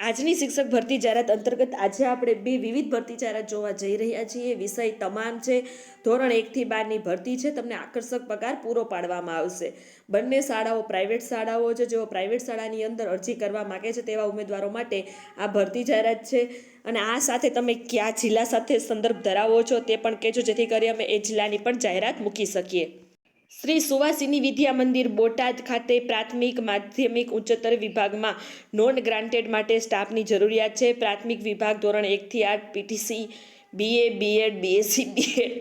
આજની શિક્ષક ભરતી જાહેરાત અંતર્ગત આજે આપણે બે વિવિધ ભરતી જાહેરાત જોવા જઈ રહ્યા છીએ. વિષય તમામ છે. ધોરણ એકથી બારની ભરતી છે. તમને આકર્ષક પગાર પૂરો પાડવામાં આવશે. બંને શાળાઓ પ્રાઇવેટ શાળાઓ છે. જેઓ પ્રાઇવેટ શાળાની અંદર અરજી કરવા માગે છે તેવા ઉમેદવારો માટે આ ભરતી જાહેરાત છે. અને આ સાથે તમે કયા જિલ્લા સાથે સંદર્ભ ધરાવો છો તે પણ કહેજો, જેથી કરી અમે એ જિલ્લાની પણ જાહેરાત મૂકી શકીએ. શ્રી સુવાસિની વિદ્યા મંદિર બોટાદ ખાતે પ્રાથમિક માધ્યમિક ઉચ્ચતર વિભાગમાં નોન ગ્રાન્ટેડ માટે સ્ટાફની જરૂરિયાત છે. પ્રાથમિક વિભાગ ધોરણ એકથી આઠ PTC BA BEd BSc BEd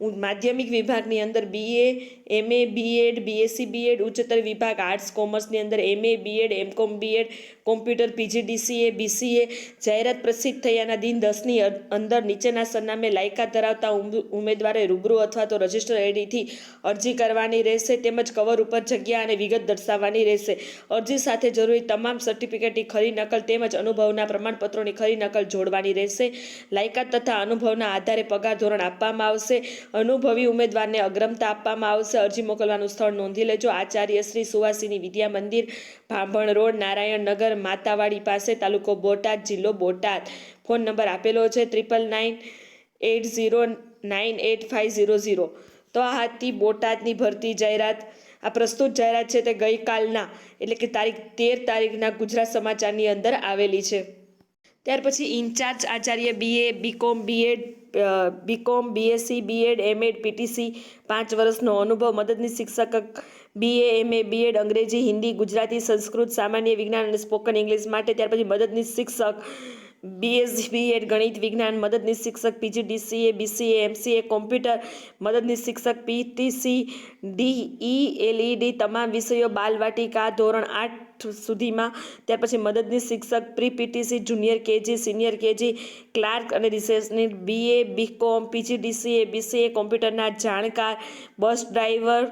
માધ્યમિક વિભાગની અંદર BA MA BEd BSc BEd ઉચ્ચતર વિભાગ આર્ટ્સ કોમર્સની અંદર MA BEd MCom BEd computer PGDCA BCA જાહેરાત પ્રસિદ્ધ થયાના દિન દસની અંદર નીચેના સરનામે લાયકાત ધરાવતા ઉમેદવારે રૂબરૂ અથવા તો રજિસ્ટર આઈડીથી અરજી કરવાની રહેશે તેમજ કવર ઉપર જગ્યા અને વિગત દર્શાવવાની રહેશે. અરજી સાથે જરૂરી તમામ સર્ટિફિકેટની ખરી નકલ તેમજ અનુભવના પ્રમાણપત્રોની ખરી નકલ જોડવાની રહેશે. લાયકાત તથા અનુભવના આધારે પગાર ધોરણ આપવામાં આવશે. અનુભવી ઉમેદવારને અગ્રમતા આપવામાં આવશે. અરજી મોકલવાનું સ્થળ નોંધી લેજો. આચાર્ય શ્રી સુવાસીની વિદ્યા મંદિર, ભાંભણ રોડ નારાયણ નગર માતાવાડી પાસે, તાલુકો બોટાદ, જિલ્લો બોટાદ. ફોન નંબર આપેલો છે triple nine eight zero nine eight five zero zero. તો આ હતી બોટાદની ભરતી જાહેરાત. આ પ્રસ્તુત જાહેરાત છે તે ગઈકાલના, એટલે કે તારીખ તેર તારીખના ગુજરાત સમાચારની અંદર આવેલી છે. ત્યાર પછી incharge Acharya BA BCom BEd BCom BSc BEd MEd PTC પાંચ વર્ષનો અનુભવ મદદની શિક્ષક બીએ એમએ બીએડ અંગ્રેજી, હિન્દી, ગુજરાતી, સંસ્કૃત, સામાન્ય વિજ્ઞાન અને સ્પોકન ઇંગ્લિશ માટે, ત્યાર પછી મદદની શિક્ષક. બીએસસી બીએડ ગણિત વિજ્ઞાન મદદની શિક્ષક પીજીડીસીએ બીસીએ એમસીએ કોમ્પ્યુટર મદદની શિક્ષક પીટીસી ડીઈ એલઈડી તમામ વિષયો બાલવાટિકા ધોરણ આઠ સુધીમાં. ત્યાર પછી મદદની શિક્ષક pre PTC junior KG, senior KG, clerk અને રિસેસની બીએ બીકોમ પીજીડીસીએ બીસીએ કોમ્પ્યુટરના જાણકાર, બસ ડ્રાઈવર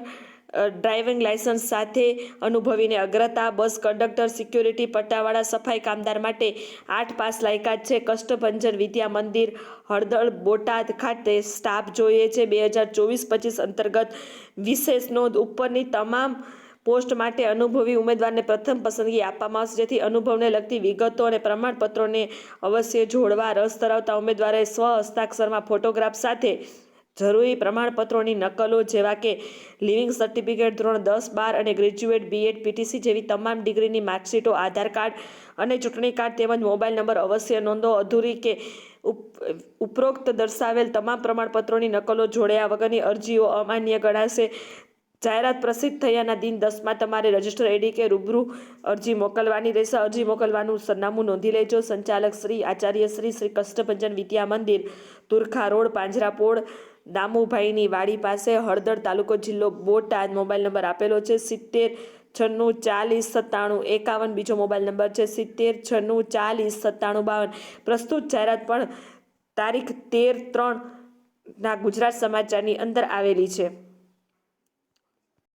ડ્રાઇવિંગ લાયસન્સ સાથે અનુભવીને અગ્રતા, બસ કંડક્ટર, સિક્યુરિટી, પટ્ટાવાળા, સફાઈ કામદાર માટે આઠ પાસ લાયકાત છે. કષ્ટભંજન વિદ્યા મંદિર, હળદળ, બોટાદ ખાતે સ્ટાફ જોઈએ છે. બે હજાર ચોવીસ પચીસ અંતર્ગત વિશેષ નોંધ ઉપરની તમામ પોસ્ટ માટે અનુભવી ઉમેદવારને પ્રથમ પસંદગી આપવામાં આવશે. જેથી અનુભવને લગતી વિગતો અને પ્રમાણપત્રોને અવશ્ય જોડવા રસ ધરાવતા ઉમેદવારે સ્વ હસ્તાક્ષરમાં ફોટોગ્રાફ સાથે જરૂરી પ્રમાણપત્રોની નકલો જેવા કે લિવિંગ સર્ટિફિકેટ ધોરણ દસ, બાર અને ગ્રેજ્યુએટ બીએડ, પીટીસી જેવી તમામ ડિગ્રીની માર્કશીટો, આધાર કાર્ડ અને ચૂંટણી કાર્ડ તેમજ મોબાઈલ નંબર અવશ્ય નોંધો. અધૂરી કે ઉપ- ઉપરોક્ત દર્શાવેલ તમામ પ્રમાણપત્રોની નકલો જોડ્યા વગરની અરજીઓ અમાન્ય ગણાશે. જાહેરાત પ્રસિદ્ધ થયાના દિન દસમાં તમારે રજિસ્ટર આઈડી કે રૂબરૂ અરજી મોકલવાની રહેશે. અરજી મોકલવાનું સરનામું નોંધી લેજો. સંચાલક શ્રી આચાર્ય શ્રી શ્રી કષ્ટભંજન વિદ્યા મંદિર, તુરખા રોડ, પાંજરાપોળ દામુભાઈની વાડી પાસે હળદર તાલુકો જિલ્લો બોટાદ મોબાઈલ નંબર આપેલો છે. સિત્તેર, છન્નું, ચાલીસ, સત્તાણું, એકાવન બીજો મોબાઈલ નંબર છે. સિત્તેર, છન્નું, ચાલીસ, સત્તાણું, બાવન. પ્રસ્તુત જાહેરાત પણ તારીખ તેર ત્રણ ના ગુજરાત સમાચારની અંદર આવેલી છે.